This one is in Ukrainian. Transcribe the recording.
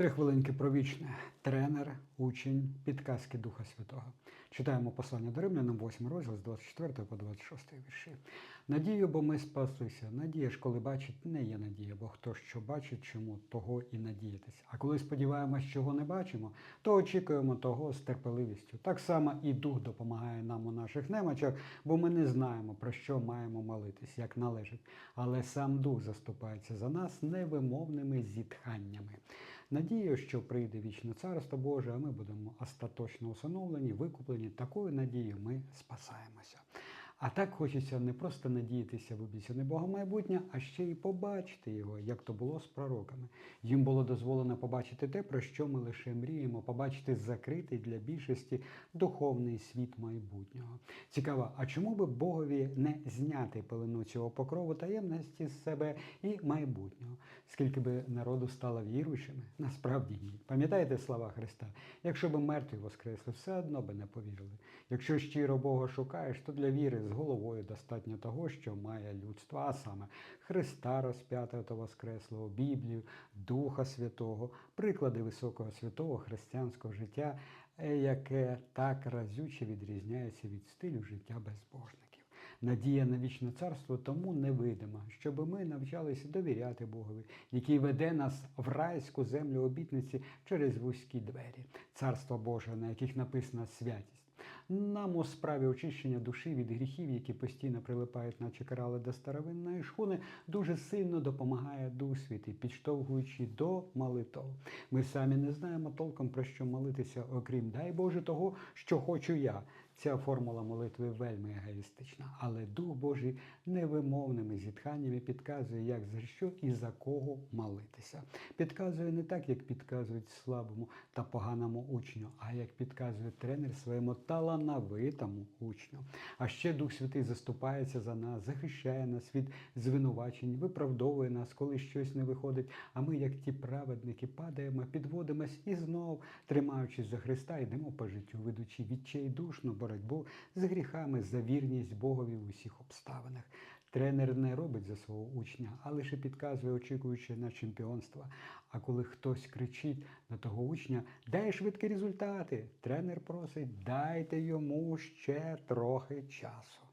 Три хвилинки про вічне. Тренер, учень, підказки Духа Святого. Читаємо послання до Римлянам, 8 розділ з 24 по 26 вірші. Надію, бо ми спаслися. Надія ж, коли бачить, не є надія, бо хто що бачить, чому того і надіятися. А коли сподіваємось, чого не бачимо, то очікуємо того з терпеливістю. Так само і Дух допомагає нам у наших немочах, бо ми не знаємо, про що маємо молитись, як належить. Але сам Дух заступається за нас невимовними зітханнями. Надію, що прийде вічне царство Боже, а ми будемо остаточно усиновлені, викуплені. Такою надією ми спасаємося. А так хочеться не просто надіятися в обіцяне Бога майбутнє, а ще й побачити його, як то було з пророками. Їм було дозволено побачити те, про що ми лише мріємо, побачити закритий для більшості духовний світ майбутнього. Цікаво, а чому би Богові не зняти пелену цього покрову таємності з себе і майбутнього? Скільки би народу стало віруючими? Насправді ні. Пам'ятаєте слова Христа? Якщо би мертві воскресли, все одно би не повірили. Якщо щиро Бога шукаєш, то для віри з головою достатньо того, що має людство, а саме Христа розп'ятого та Воскреслого, Біблію, Духа Святого, приклади високого святого християнського життя, е, яке так разюче відрізняється від стилю життя безбожників. Надія на вічне царство тому невидима, щоб ми навчалися довіряти Богові, який веде нас в райську землю обітниці через вузькі двері, царство Боже, на яких написана святість. Нам у справі очищення душі від гріхів, які постійно прилипають, наче карали до старовинної шхуни, дуже сильно допомагає досвід і підштовхуючи до молитв. Ми самі не знаємо толком про що молитися, окрім дай Боже того, що хочу я. Ця формула молитви вельми егоїстична, але Дух Божий невимовними зітханнями підказує, як за що і за кого молитися. Підказує не так, як підказують слабому та поганому учню, а як підказує тренер своєму талановитому учню. А ще Дух Святий заступається за нас, захищає нас від звинувачень, виправдовує нас, коли щось не виходить. А ми, як ті праведники, падаємо, підводимось і знов, тримаючись за Христа, йдемо по життю, ведучи відчайдушну боротьбу з гріхами за вірність Богові в усіх обставинах. Тренер не робить за свого учня, а лише підказує, очікуючи на чемпіонство. А коли хтось кричить на того учня, дай швидкі результати, тренер просить, дайте йому ще трохи часу.